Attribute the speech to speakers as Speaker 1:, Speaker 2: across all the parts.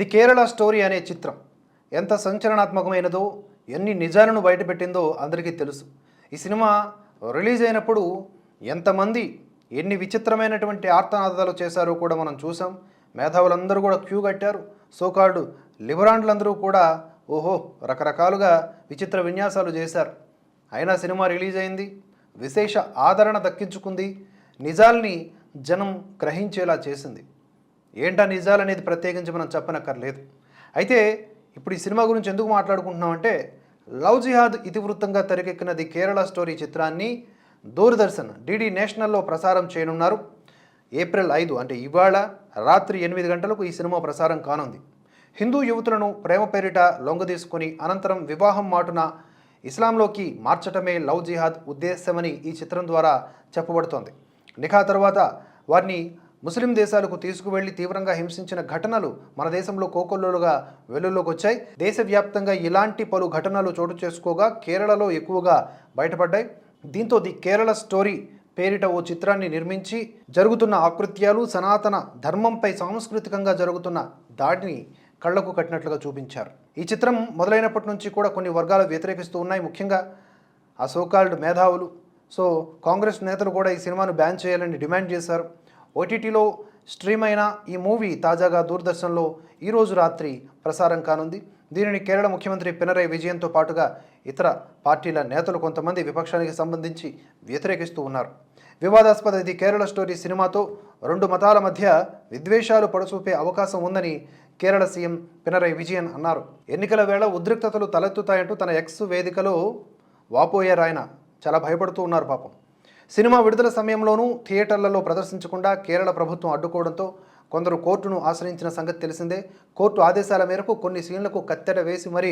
Speaker 1: The Kerala story అనే చిత్రం ఎంత సంచలనాత్మకమైనదో ఎన్ని నిజాలను బయటపెట్టిందో అందరికీ తెలుసు. ఈ సినిమా రిలీజ్ అయినప్పుడు ఎంతమంది ఎన్ని విచిత్రమైనటువంటి ఆర్తనాదాలు చేశారో కూడా మనం చూసాం మేధావులందరూ కూడా క్యూ కట్టారు. సోకాల్డ్ లిబరాండ్లందరూ కూడా ఓహో రకరకాలుగా విచిత్ర విన్యాసాలు చేశారు. అయినా సినిమా రిలీజ్ అయింది. విశేష ఆదరణ దక్కించుకుంది. నిజాల్ని జనం గ్రహించేలా చేసింది. ఏంటా నిజాలు అనేది ప్రత్యేకించి మనం చెప్పనక్కర్లేదు. అయితే ఇప్పుడు ఈ సినిమా గురించి ఎందుకు మాట్లాడుకుంటున్నామంటే లవ్ జిహాద్ ఇతివృత్తంగా తెరకెక్కినది కేరళ స్టోరీ చిత్రాన్ని దూరదర్శన్ డిడి నేషనల్లో ప్రసారం చేయనున్నారు. ఏప్రిల్ ఐదు అంటే ఇవాళ రాత్రి ఎనిమిది గంటలకు ఈ సినిమా ప్రసారం కానుంది. హిందూ యువతులను ప్రేమ పేరిట లొంగదీసుకొని అనంతరం వివాహం మాటున ఇస్లాంలోకి మార్చటమే లవ్ జిహాద్ ఉద్దేశమని ఈ చిత్రం ద్వారా చెప్పబడుతోంది. నిఖా తర్వాత వారిని ముస్లిం దేశాలకు తీసుకువెళ్ళి తీవ్రంగా హింసించిన ఘటనలు మన దేశంలో కోకొల్లులుగా వెలుగులోకి వచ్చాయి. దేశవ్యాప్తంగా ఇలాంటి పలు ఘటనలు చోటు చేసుకోగా కేరళలో ఎక్కువగా బయటపడ్డాయి. దీంతో ది కేరళ స్టోరీ పేరిట ఓ చిత్రాన్ని నిర్మించి జరుగుతున్న ఆకృత్యాలు సనాతన ధర్మంపై సాంస్కృతికంగా జరుగుతున్న దాడిని కళ్ళకు కట్టినట్లుగా చూపించారు. ఈ చిత్రం మొదలైనప్పటి నుంచి కూడా కొన్ని వర్గాలు వ్యతిరేకిస్తూ ఉన్నాయి. ముఖ్యంగా ఆ సోకాల్డ్ మేధావులు. సో కాంగ్రెస్ నేతలు కూడా ఈ సినిమాను బ్యాన్ చేయాలని డిమాండ్ చేశారు. ఓటీటీలో స్ట్రీమ్ అయిన ఈ మూవీ తాజాగా దూరదర్శన్లో ఈరోజు రాత్రి ప్రసారం కానుంది. దీనిని కేరళ ముఖ్యమంత్రి పినరై విజయన్తో పాటుగా ఇతర పార్టీల నేతలు కొంతమంది విపక్షానికి సంబంధించి వ్యతిరేకిస్తూ ఉన్నారు. వివాదాస్పద ఇది కేరళ స్టోరీ సినిమాతో రెండు మతాల మధ్య విద్వేషాలు పడచూపే అవకాశం ఉందని కేరళ సీఎం పినరై విజయన్ అన్నారు. ఎన్నికల వేళ ఉద్రిక్తతలు తలెత్తుతాయంటూ తన ఎక్స్ వేదికలో వాపోయారు ఆయన చాలా భయపడుతూ ఉన్నారు పాపం. సినిమా విడుదల సమయంలోనూ థియేటర్లలో ప్రదర్శించకుండా కేరళ ప్రభుత్వం అడ్డుకోవడంతో కొందరు కోర్టును ఆశ్రయించిన సంగతి తెలిసిందే. కోర్టు ఆదేశాల మేరకు కొన్ని సీన్లకు కత్తెర వేసి మరీ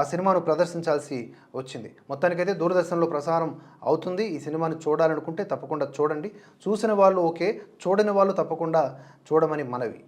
Speaker 1: ఆ సినిమాను ప్రదర్శించాల్సి వచ్చింది. మొత్తానికైతే దూరదర్శన్లో ప్రసారం అవుతుంది. ఈ సినిమాను చూడాలనుకుంటే తప్పకుండా చూడండి. చూసిన వాళ్ళు ఓకే చూడని వాళ్ళు తప్పకుండా చూడమని మనవి.